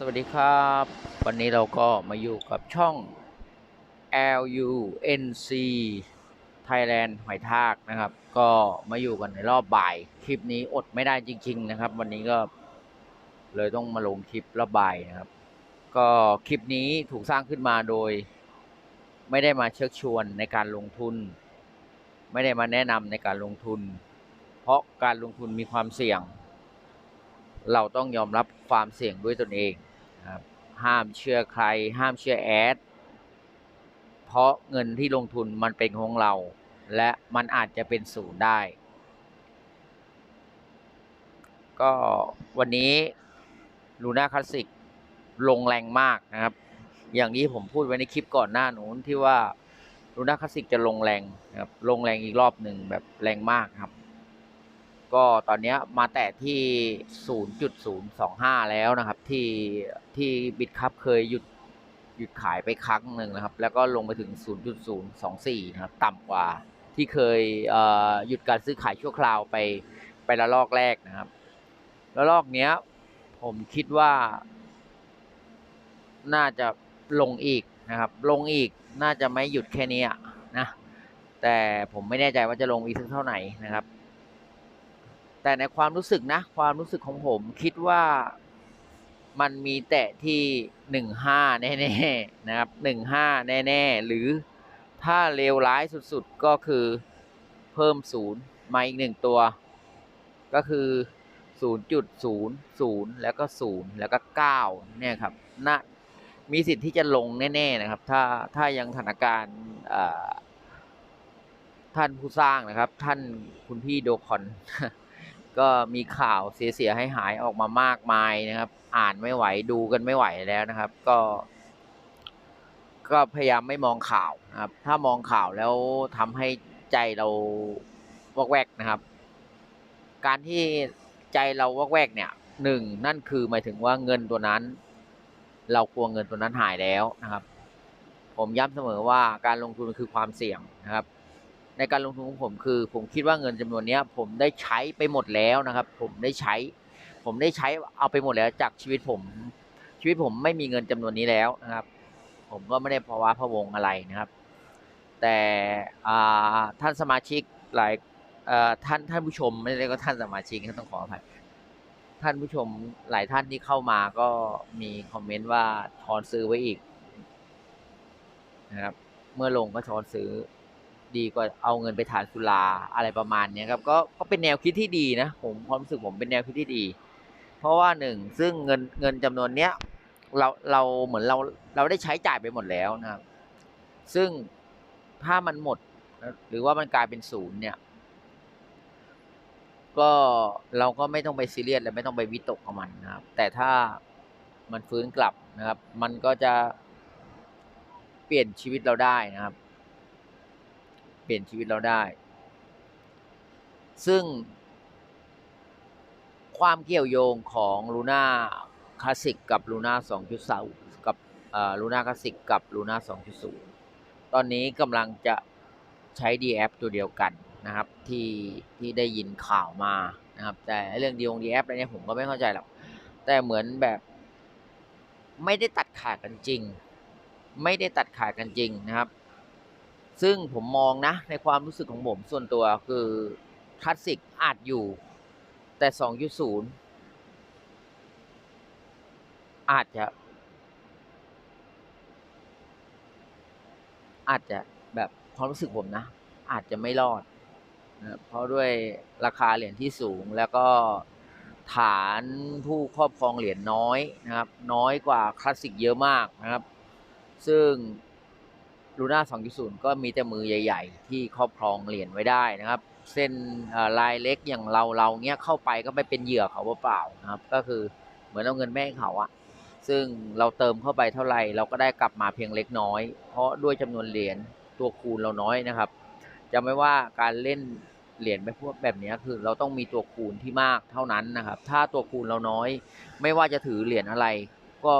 สวัสดีครับ วันนี้เราก็มาอยู่กับช่อง LUNC Thailand หอยทากนะครับ ก็มาอยู่กันในรอบบ่าย คลิปนี้อดไม่ได้จริง ๆ นะครับ วันนี้ก็เลยต้องมาลงคลิปรอบบ่ายนะครับ ก็คลิปนี้ถูกสร้างขึ้นมาโดย ไม่ได้มาเชิญชวนในการลงทุน ไม่ได้มาแนะนำในการลงทุน เพราะการลงทุนมีความเสี่ยงเราต้องยอมรับความเสี่ยงด้วยตนเอง ครับห้ามเชื่อใคร ห้ามเชื่อแอด เพราะเงินที่ลงทุนมันเป็นของเรา และมันอาจจะเป็นศูนย์ได้ ก็วันนี้ลูน่าคลาสสิกลงแรงมากนะครับ อย่างที่ผมพูดไว้ในคลิปก่อนหน้านู้นที่ว่าลูน่าคลาสสิกจะลงแรงนะครับลงแรงอีกรอบหนึ่งแบบแรงมากครับ ก็ตอนนี้มาแตะที่ 0.025 แล้วนะครับ ที่ที่บิตคัพเคยหยุดหยุดขายไปครั้งหนึ่งนะครับ แล้วก็ลงไปถึง 0.024 นะครับ ต่ำกว่าที่เคยเหยุดการซื้อขายชั่วคราวไปไปละลอกแรกนะครับละลอกเนี้ย ผมคิดว่า น่าจะลงอีกนะครับ ลงอีกน่าจะไม่หยุดแค่นี้นะ แต่ผมไม่แน่ใจว่าจะลงอีกสักเท่าไหร่นะครับ แต่ในความรู้สึกนะ ความรู้สึกของผมคิดว่ามันมีแตะที่หนึ่งห้าแน่ๆนะครับหนึ่งห้าแน่ๆ หรือถ้าเลวร้ายสุดๆ ก็คือเพิ่มศูนย์มาอีกหนึ่งตัว ก็คือศูนย์จุดศูนย์ศูนย์แล้วก็ศูนย์แล้วก็เก้าเนี่ยครับน่ามีสิทธิ์ที่จะลงแน่ๆนะครับ ถ้าถ้ายังสถานการณ์ท่านผู้สร้างนะครับ ท่านคุณพี่โดคอน ก็มีข่าวเสียๆให้หายๆออกมามากมายนะครับ อ่านไม่ไหวดูกันไม่ไหวแล้วนะครับ ก็ ก็พยายามไม่มองข่าวนะครับ ถ้ามองข่าวแล้วทำให้ใจเราวอกแวกนะครับ การที่ใจเราวอกแวกเนี่ยหนึ่งนั่นคือหมายถึงว่าเงินตัวนั้น เรากลัวเงินตัวนั้นหายแล้วนะครับ ผมย้ำเสมอว่าการลงทุนคือความเสี่ยงนะครับ ในการลงทุนของผมคือ ผมคิดว่าเงินจำนวนนี้ผมได้ใช้ไปหมดแล้วนะครับ ผมได้ใช้ ผมได้ใช้เอาไปหมดแล้วจากชีวิตผม ชีวิตผมไม่มีเงินจำนวนนี้แล้วนะครับ ผมก็ไม่ได้ภาวะพะวงอะไรนะครับ แต่ท่านสมาชิกหลายท่านท่านผู้ชมไม่ได้ก็ท่านสมาชิกต้องขออภัยท่านผู้ชมหลายท่านที่เข้ามาก็มีคอมเมนต์ว่าทอนซื้อไว้อีกนะครับ เมื่อลงก็ทอนซื้อ ดีกว่าเอาเงินไปทานสุราอะไรประมาณเนี้ยครับก็ก็เป็นแนวคิดที่ดีนะผมความรู้สึกผมเป็นแนวคิดที่ดี เพราะว่าหนึ่งซึ่งเงินเงินจำนวนเนี้ยเราเราเหมือนเราเราได้ใช้จ่ายไปหมดแล้วนะครับ ซึ่งถ้ามันหมด หรือว่ามันกลายเป็นศูนย์เนี่ย ก็เราก็ไม่ต้องไปซีเรียสและไม่ต้องไปวิตกกับมันนะครับ แต่ถ้ามันฟื้นกลับนะครับ มันก็จะเปลี่ยนชีวิตเราได้นะครับ ปลี่ยนชีวิตเราได้ ซึ่ง ความเกี่ยวโยงของลูน่าคลาสสิกกับลูน่า2.3กับลูน่าคลาสสิกกับลูน่า2.0 ตอนนี้กำลังจะใช้ DF ตัวเดียวกันนะครับที่ที่ได้ยินข่าวมานะครับ แต่เรื่องดีอง DF อะไรเนี่ยผมก็ไม่เข้าใจหรอกแต่เหมือนแบบไม่ได้ตัดขาดกันจริง ไม่ได้ตัดขาดกันจริงนะครับ ซึ่งผมมองนะ ในความรู้สึกของผมส่วนตัวคือคลาสสิกอาจอยู่ แต่2.0อาจจะ อาจจะแบบความรู้สึกผมนะ อาจจะไม่รอดนะเพราะด้วยราคาเหรียญที่สูงแล้วก็ฐานผู้ครอบครองเหรียญน้อยนะครับ น้อยกว่าคลาสสิกเยอะมากนะครับ ซึ่ง ลูน่า2.0 ก็มีแต่มือใหญ่ ๆ ที่ครอบครองเหรียญไว้ได้นะครับ เส้นลายเล็กอย่างเราเราเนี้ยเข้าไปก็ไปเป็นเหยื่อเขาเปล่าๆนะครับ ก็คือเหมือนเอาเงินแม่เขาอะซึ่งเราเติมเข้าไปเท่าไหร่เราก็ได้กลับมาเพียงเล็กน้อย เพราะด้วยจำนวนเหรียญตัวคูณเราน้อยนะครับจะไม่ว่าการเล่นเหรียญแบบพวกแบบนี้คือเราต้องมีตัวคูณที่มากเท่านั้นนะครับ ถ้าตัวคูณเราน้อย ไม่ว่าจะถือเหรียญอะไร ก็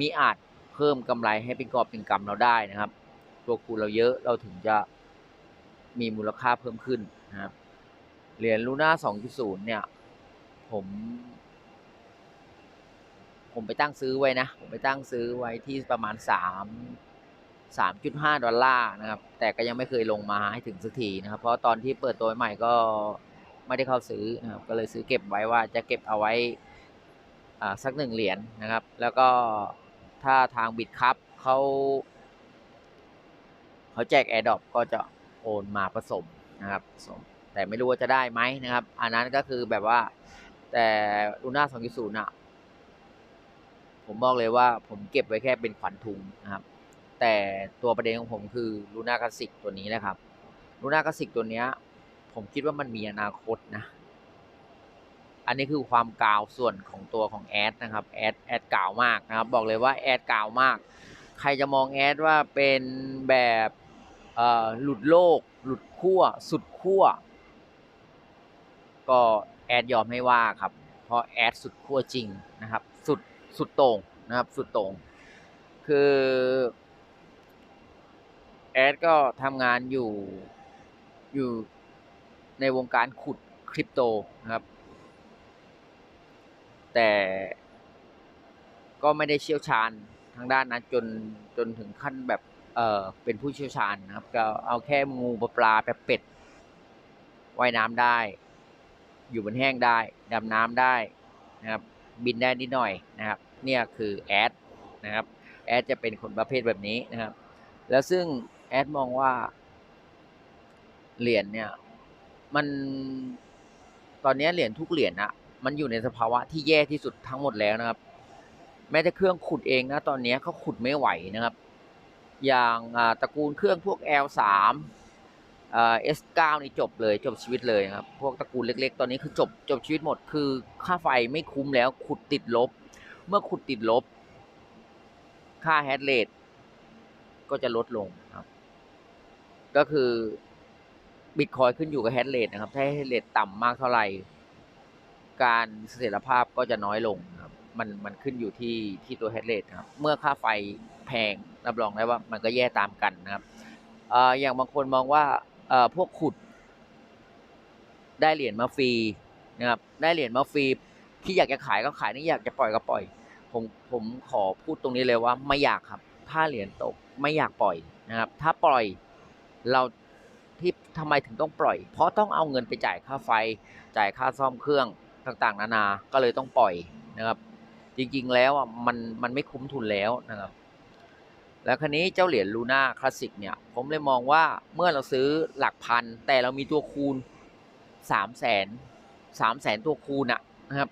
มีอาจเพิ่มกำไรให้เป็นกอบเป็นกำเราได้นะครับ ตัวคูณเราเยอะเราถึงจะมีมูลค่าเพิ่มขึ้นนะครับเหรียญลูน่า2.0เนี่ย ผม ผมไปตั้งซื้อไว้นะ ผมไปตั้งซื้อไว้ที่ประมาณสามสามจุดห้าดอลลาร์นะครับ แต่ก็ยังไม่เคยลงมาให้ถึงสักทีนะครับ เพราะตอนที่เปิดตัวใหม่ก็ไม่ได้เข้าซื้อนะครับ ก็เลยซื้อเก็บไว้ว่าจะเก็บเอาไว้สักหนึ่งเหรียญนะครับ แล้วก็ถ้าทางบิดครับเขา เขาแจกแอร์ดอปก็จะโอนมาผสมนะครับผสม แต่ไม่รู้ว่าจะได้ไหมนะครับ อันนั้นก็คือแบบว่า แต่ลูน่าสองศูนย์อะผมบอกเลยว่าผมเก็บไว้แค่เป็นขวัญถุงนะครับ แต่ตัวประเด็นของผมคือลูน่าคลาสสิกตัวนี้นะครับลูน่าคลาสสิกตัวเนี้ย ผมคิดว่ามันมีอนาคตนะ อันนี้คือความกาวส่วนของตัวของแอดนะครับแอดแอดกาวมากนะครับ บอกเลยว่าแอดกาวมาก ใครจะมองแอดว่าเป็นแบบ หลุดโลก หลุดขั้ว สุดขั้ว ก็แอดยอมให้ว่าครับ เพราะแอดสุดขั้วจริงนะครับ สุดสุดต่งนะครับสุดต่งคือแอดก็ทำงานอยู่อยู่ในวงการขุดคริปโตนะครับ แต่ก็ไม่ได้เชี่ยวชาญทางด้านนั้นจนจนถึงขั้นแบบ เออเป็นผู้เชี่ยวชาญนะครับ ก็เอาแค่งูปลาปลาแบบเป็ดว่ายน้ำได้ อยู่บนแห้งได้ดำน้ำได้นะครับ บินได้นิดหน่อยนะครับ เนี่ยคือแอดนะครับแอดจะเป็นคนประเภทแบบนี้นะครับ แล้วซึ่งแอดมองว่าเหรียญเนี่ย มันตอนนี้เหรียญทุกเหรียญอะมันอยู่ในสภาวะที่แย่ที่สุดทั้งหมดแล้วนะครับ แม้แต่เครื่องขุดเองนะตอนนี้เขาขุดไม่ไหวนะครับ อย่างตระกูลเครื่องพวก L3 อ่า S9 นี่จบเลยจบชีวิตเลยครับ พวกตระกูลเล็กๆ ตอนนี้คือจบจบชีวิตหมด คือค่าไฟไม่คุ้มแล้วขุดติดลบ เมื่อขุดติดลบ ค่าแฮชเรทก็จะลดลงครับ ก็คือบิตคอยขึ้นอยู่กับแฮชเรทนะครับ ถ้าแฮชเรทต่ำมากเท่าไหร่ การเสถียรภาพก็จะน้อยลงครับ มันมันขึ้นอยู่ที่ที่ตัวแฮชเรทครับ เมื่อค่าไฟแพง รับรองได้ว่ามันก็แย่ตามกันนะครับอย่างบางคนมองว่าพวกขุด ได้เหรียญมาฟรีนะครับ ได้เหรียญมาฟรีที่อยากจะขายก็ขายนี่อยากจะปล่อยก็ปล่อย ผมผมขอพูดตรงนี้เลยว่าไม่อยากครับ ถ้าเหรียญตกไม่อยากปล่อยนะครับ ถ้าปล่อยเราที่ทำไมถึงต้องปล่อย เพราะต้องเอาเงินไปจ่ายค่าไฟ จ่ายค่าซ่อมเครื่องต่างๆ นานา ก็เลยต้องปล่อยนะครับ จริงๆแล้วอะมันมันไม่คุ้มทุนแล้วนะครับ แล้วคันนี้เจ้าเหรียญลูน่าคลาสสิกเนี่ย ผมเลยมองว่าเมื่อเราซื้อหลักพัน แต่เรามีตัวคูณสามแสนสามแสนตัวคูณอะนะครับ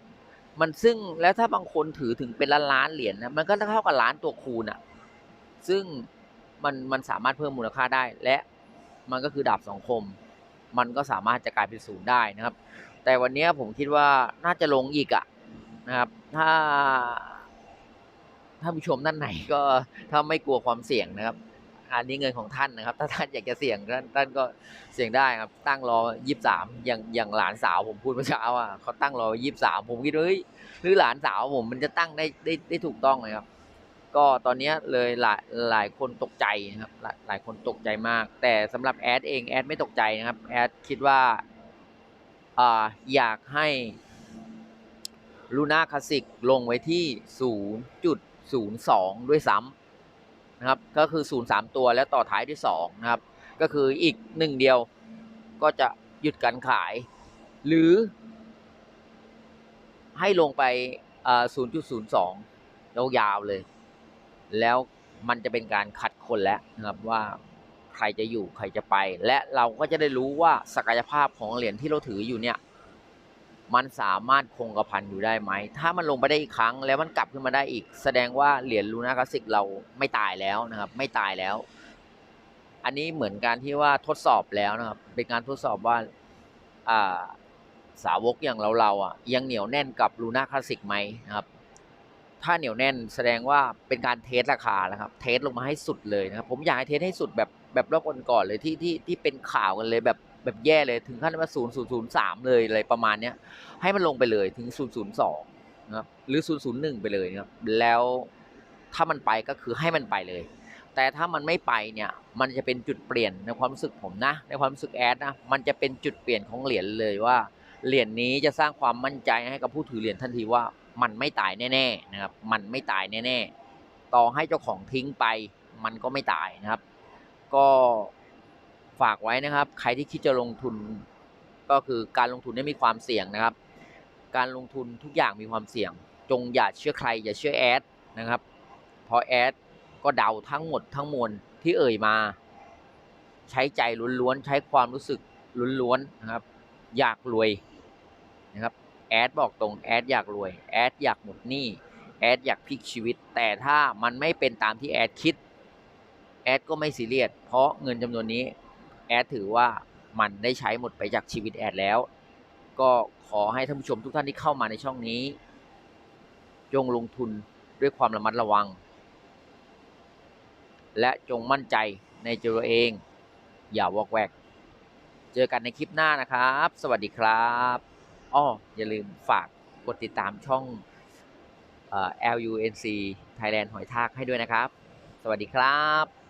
มันซึ่งแล้วถ้าบางคนถือถึงเป็นล้านล้านเหรียญนะมันก็เท่ากับล้านตัวคูณอะซึ่งมันมันสามารถเพิ่มมูลค่าได้และมันก็คือดาบสองคม มันก็สามารถจะกลายเป็นศูนย์ได้นะครับ แต่วันนี้ผมคิดว่าน่าจะลงอีกอะนะครับ ถ้า ถ้าผู้ชมท่านไหนก็ถ้าไม่กลัวความเสี่ยงนะครับ อันนี้เงินของท่านนะครับ ถ้าท่านอยากจะเสี่ยงท่านท่านก็เสี่ยงได้ครับ ตั้งรอยี่สามอย่างอย่างหลานสาวผมพูดเมื่อเช้าอะเขาตั้งรอยี่สามผมคิดเฮ้ยหรือหลานสาวผมมันจะตั้งได้ได้ได้ถูกต้องเลยครับ ก็ตอนนี้เลยหลายหลายคนตกใจนะครับหลายหลายคนตกใจมาก แต่สำหรับแอดเองแอดไม่ตกใจนะครับแอดคิดว่าอ่าอยากให้ลูน่าคลาสสิกลงไว้ที่ 0.02 ด้วยซ้ำนะครับ ก็คือ 03 ตัวแล้วต่อท้ายด้วย2นะครับ ก็คืออีกหนึ่งเดียวก็จะหยุดการขาย หรือ ให้ลงไป 0.02 ยาวๆเลย แล้วมันจะเป็นการคัดคนแล้วนะครับว่าใครจะอยู่ใครจะไป และเราก็จะได้รู้ว่าศักยภาพของเหรียญที่เราถืออยู่เนี่ย มันสามารถคงกระพันอยู่ได้ไหม ถ้ามันลงไปได้อีกครั้งแล้วมันกลับขึ้นมาได้อีก แสดงว่าเหรียญลูน่าคลาสสิกเราไม่ตายแล้วนะครับ ไม่ตายแล้ว อันนี้เหมือนการที่ว่าทดสอบแล้วนะครับ เป็นการทดสอบว่าอ่าสาวกอย่างเราเราๆอะยังเหนียวแน่นกับลูน่าคลาสสิกไหมนะครับ ถ้าเหนียวแน่นแสดงว่าเป็นการเทสราคาแล้วครับ เทสลงมาให้สุดเลยนะครับ ผมอยากให้เทสให้สุดแบบแบบรอบก่อนๆเลยที่ที่ที่เป็นข่าวกันเลยแบบ แบบแย่เลยถึงขั้นว่าศูนย์ศูนย์ศูนย์สามเลยอะไรประมาณเนี้ยให้มันลงไปเลยถึงศูนย์ศูนะครับหรือศูนย์ศูนย์หนึ่งไปเลยนะครับแล้วถ้ามันไปก็คือให้มันไปเลย แต่ถ้ามันไม่ไปเนี่ยมันจะเป็นจุดเปลี่ยนในความรู้สึกผมนะ ในความรู้สึกแอดนะมันจะเป็นจุดเปลี่ยนของเหรียญเลยว่าเหรียญนี้จะสร้างความมั่นใจให้กับผู้ถือเหรียญทันทีว่ามันไม่ตายแน่ๆนะครับมันไม่ตายแน่ๆต่อให้เจ้าของทิ้งไปมันก็ไม่ตายนะครับ ก็ ฝากไว้นะครับ ใครที่คิดจะลงทุนก็คือการลงทุนนี่มีความเสี่ยงนะครับ การลงทุนทุกอย่างมีความเสี่ยง จงอย่าเชื่อใคร อย่าเชื่อแอดนะครับ เพราะแอดก็เดาทั้งหมดทั้งมวลที่เอ่ยมา ใช้ใจล้วนๆใช้ความรู้สึกล้วนๆนะครับ อยากรวยนะครับแอดบอกตรงแอดอยากรวยแอดอยากหมดหนี้แอดอยากพลิกชีวิต แต่ถ้ามันไม่เป็นตามที่แอดคิดแอดก็ไม่ซีเรียสเพราะเงินจำนวนนี้ ดถือว่ามันได้ใช้หมดไปจากชีวิตแอดแล้ว ก็ขอให้ท่านผู้ชมทุกท่านที่เข้ามาในช่องนี้ จงลงทุนด้วยความระมัดระวัง และจงมั่นใจในตัวเอง อย่าวอกแวก เจอกันในคลิปหน้านะครับ สวัสดีครับอ้ออย่าลืมฝากกดติดตามช่องอ LUNC Thailand หอยทากให้ด้วยนะครับ สวัสดีครับ